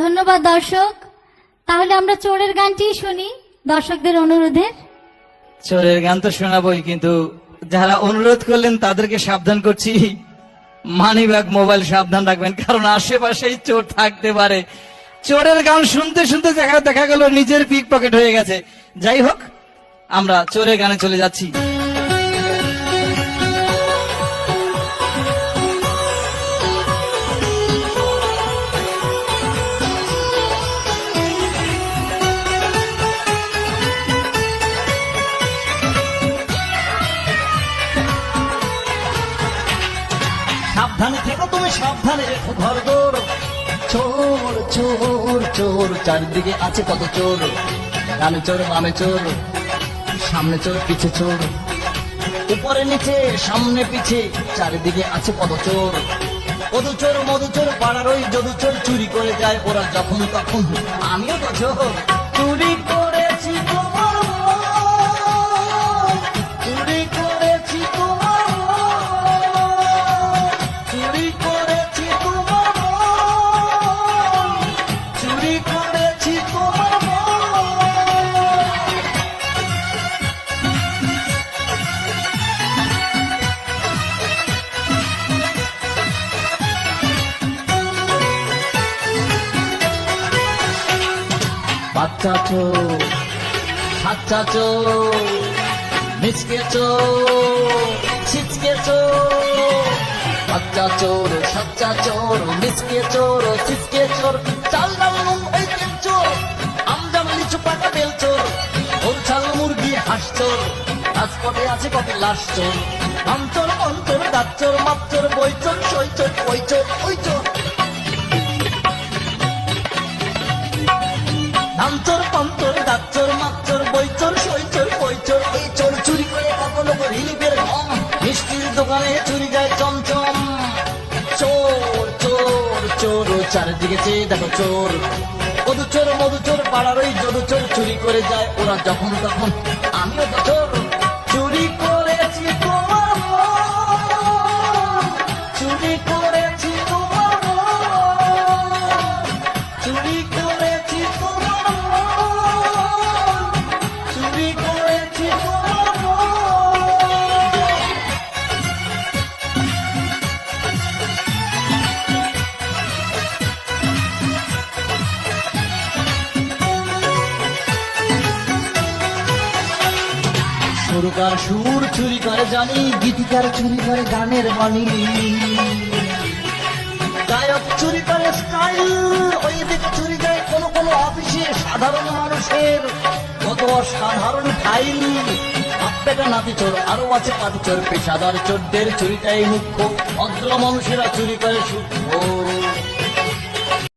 ধন্যবাদ, দর্শক। তাহলে আমরা চোরের গানটি শুনি দর্শকদের অনুরোধে। চোরের গান তো শোনাবই, কিন্তু যারা অনুরোধ করলেন তাদেরকে সাবধান করছি। মানি ব্যাগ মোবাইল সাবধান রাখবেন, কারণ আশেপাশেই চোর থাকতে পারে। চোরের গান শুনতে শুনতে দেখা দেখা গেল, নিজের পিক পকেট হয়ে গেছে। যাই হোক, আমরা চোরের গানে চলে যাচ্ছি। সাবধানে থেকো তুমি, সাবধানে রেখো ঘর দৌড় চোর চোর চোর, চারিদিকে আছে কত চোর। ডানে চোর, বামে চোর, সামনে চোর, পিছে চোর। উপরে, নিচে, সামনে, পিছে, চারিদিকে আছে কত চোর। মধু চোর মধু চোর, পাড়ার ওই যদু চোর চুরি করে যায় ওরা যখন তখন। আমিও তো চোর, চুরি বাচ্চা চোর সাচ্চা চোর মিচকে চোর ছিচকে চোর সাচ্চা চোর মিচকে চোর, ছিচকে চোর, চাল ডাল এই তেল চোর আমজাম লিচু পাকা বেল চোর, ওর ছাল মুরগি হাঁস চোর, রাজপথে আছে কত লাশ চোর, আমচোর অঞ্চর দাঁত চোর, মাপ চোর, বই চোর, সই চোর, ওই চোর ওই চোর। ধামচোর পঞ্চর চোর মাপচোর বইচোর বই চোর এই চোর চুরি করে কত লোক রিলিফের ঘম মিষ্টির দোকানে চুরি যায় চমচম। চোর চোর চোর চারিদিকে চেয়ে দেখো চোর। মধু চোর মধু চোর, পাড়ার ওই চোর চুরি করে যায় ওরা যখন তখন। আমিও তো চুরি। সুরকার সুর চুরি করে জানি, গীতিকার চুরি করে গানের বাণী। গায়ক চুরি করে স্টাইল, ওই দিকে চুরি যায় কোনো কোনো অফিসে সাধারণ মানুষের। কত সাধারণ ফাইল আপেটা নাতি চোর, আরও আছে পাতি চোর, পেশাদার চোরদের চুরিটাই মুখ্য। ভদ্র মানুষেরা চুরি করে সূক্ষ্ম